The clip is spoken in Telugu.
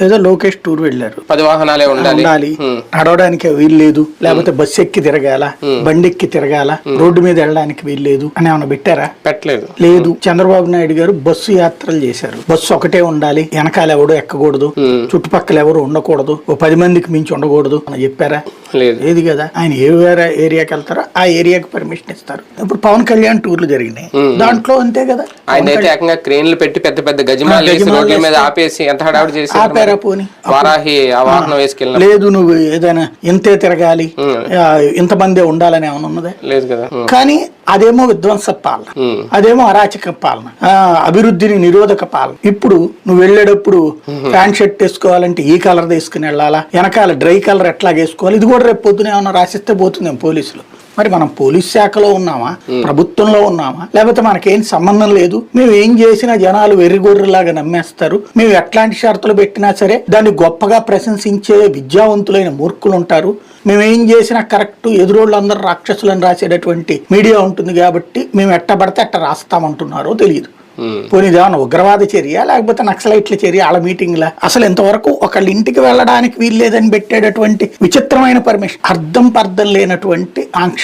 లేదా లోకేష్ టూర్ వెళ్ళారు. పది వాహనాలే ఉండాలి. నడవడానికి వీలు లేదు. లేకపోతే బస్సు ఎక్కి తిరగాల? బండి ఎక్కి తిరగాల? రోడ్డు మీద వెళ్ళడానికి వీలు లేదు అని ఏమైనా పెట్టారా? పెట్టలేదు. లేదు. చంద్రబాబు నాయుడు గారు బస్సు యాత్రలు చేశారు. బస్సు ఒకటే ఉండాలి. వెనకాల ఎవడు ఎక్కకూడదు. చుట్టుపక్కల ఎవరు ఉండకూడదు. ఓ పది మందికి మించి ఉండకూడదు అని చెప్పారా? లేదు. ఏది కదా? ఆయన ఏ వేరే ఏరియాకి వెళ్తారో ఆ ఏరియాకి పర్మిషన్ ఇస్తారు. ఇప్పుడు పవన్ కళ్యాణ్ టూర్లు జరిగినాయి. దాంట్లో అంతే కదా? ఆయన అయితే ఏకంగా క్రేన్లు పెట్టి పెద్ద పెద్ద గజమాలు వేసి రోడ్ల మీద ఆపేసి ఎంత హడావుడి చేసి ఆపారా పోని? వారాహి ఆ వాహనం వేసుకెళ్ళిన లేదు నువ్వు ఏదైనా ఇంతే తిరగాలి. ఆ, ఇంతమందే ఉండాలని ఏమైనా ఉన్నదే? లేదు కదా. కానీ అదేమో విధ్వంస పాలన. అదేమో అరాచక పాలన. ఆ, అభివృద్ధిని నిరోధక పాలన. ఇప్పుడు నువ్వు వెళ్ళేటప్పుడు ప్యాంట్ షర్ట్ వేసుకోవాలంటే ఈ కలర్ తీసుకుని వెళ్ళాలా? వెనకాల డ్రై కలర్ ఎట్లా వేసుకోవాలి? ఇది కూడా రేపు పొద్దున ఏమన్నా రాసిస్తే పోతుందేమో పోలీసులు. మరి మనం పోలీస్ శాఖలో ఉన్నామా? ప్రభుత్వంలో ఉన్నామా? లేకపోతే మనకేం సంబంధం లేదు? మేము ఏం చేసినా జనాలు వెర్రిగొర్రెలాగా నమ్మేస్తారు. మేము ఎట్లాంటి షరతులు పెట్టినా సరే దాన్ని గొప్పగా ప్రశంసించే విద్యావంతులైన మూర్ఖులు ఉంటారు మేము ఏం చేసినా కరెక్ట్ ఎదురోళ్ళందరూ రాక్షసులను రాసేటటువంటి మీడియా ఉంటుంది కాబట్టి మేము ఎట్టబడితే ఎట్ట రాస్తామంటున్నారో తెలియదు. ఉమ్. పోనీ ఉగ్రవాద చర్య లేకపోతే నక్సలైట్ల చర్య వాళ్ళ మీటింగ్ల అసలు ఇంతవరకు ఒకళ్ళ ఇంటికి వెళ్ళడానికి వీల్లేదని పెట్టేటటువంటి విచిత్రమైన పర్మిషన్ అర్థం పర్థం లేనటువంటి ఆంక్ష